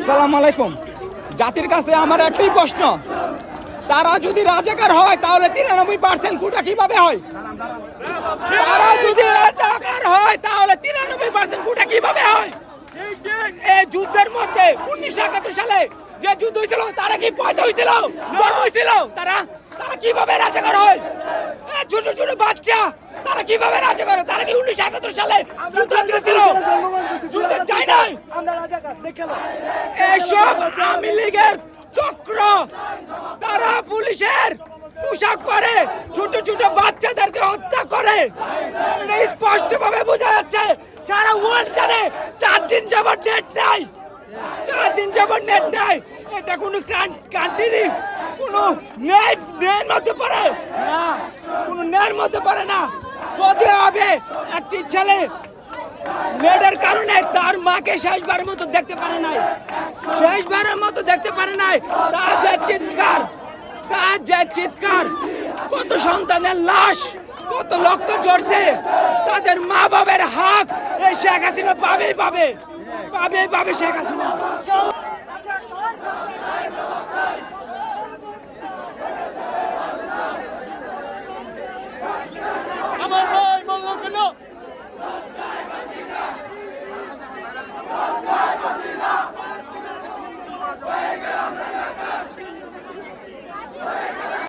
আসসালামু আলাইকুম। জাতির কাছে আমার একটাই প্রশ্ন তারা যদি রাজাকার হয় তাহলে তিরানব্বই পার্সেন্ট কোটা কীভাবে হয়? তারা যদি রাজাকার হয় তাহলে তিরানব্বই পার্সেন্ট কোটা কীভাবে হয়? এই যুদ্ধের মধ্যে উনিশশো একাত্তর সালে যে যুদ্ধ হয়েছিল তারা কি পয়দা হয়েছিল? জন্ম হয়েছিল? তারা তারা কীভাবে রাজাকার হয়? ছোট ছোট বাচ্চা তারা কীভাবে রাজাকার হয়? তারা কি উনিশশো একাত্তর সালে যুদ্ধ করেছিল যুদ্ধ চাই নাই আমরা রাজাকার দেখে লো এসব আওয়ামী লীগের চক্র। তারা পুলিশের পোশাক পরে ছোট ছোট বাচ্চাদেরকে হত্যা করে। এটা স্পষ্ট ভাবে বোঝা যাচ্ছে সারা ওয়ার্ল্ড জানে চার দিন যাবার নেট নাই। চার দিন যাবার নেট নাই। এটা কোনো কান্ট্রি কোনো ন্যায় ন্যায়ের মধ্যে পড়ে। না। কোনো ন্যায়ের মধ্যে পড়ে না। সৌদি হবে একটি ছেলে মেয়েদের কারণে তার মাকে শেষবারের মতো দেখতে পারে নাই। শেষবারের মতো দেখতে পারে নাই। তার যে চিৎকার, তার যে চিৎকার, কত সন্তানের লাশ, কত রক্ত ঝরছে, তাদের মা বাবের হাত এই শেখ হাসিনা পাবেই পাবে পাবেই পাবে শেখ হাসিনা।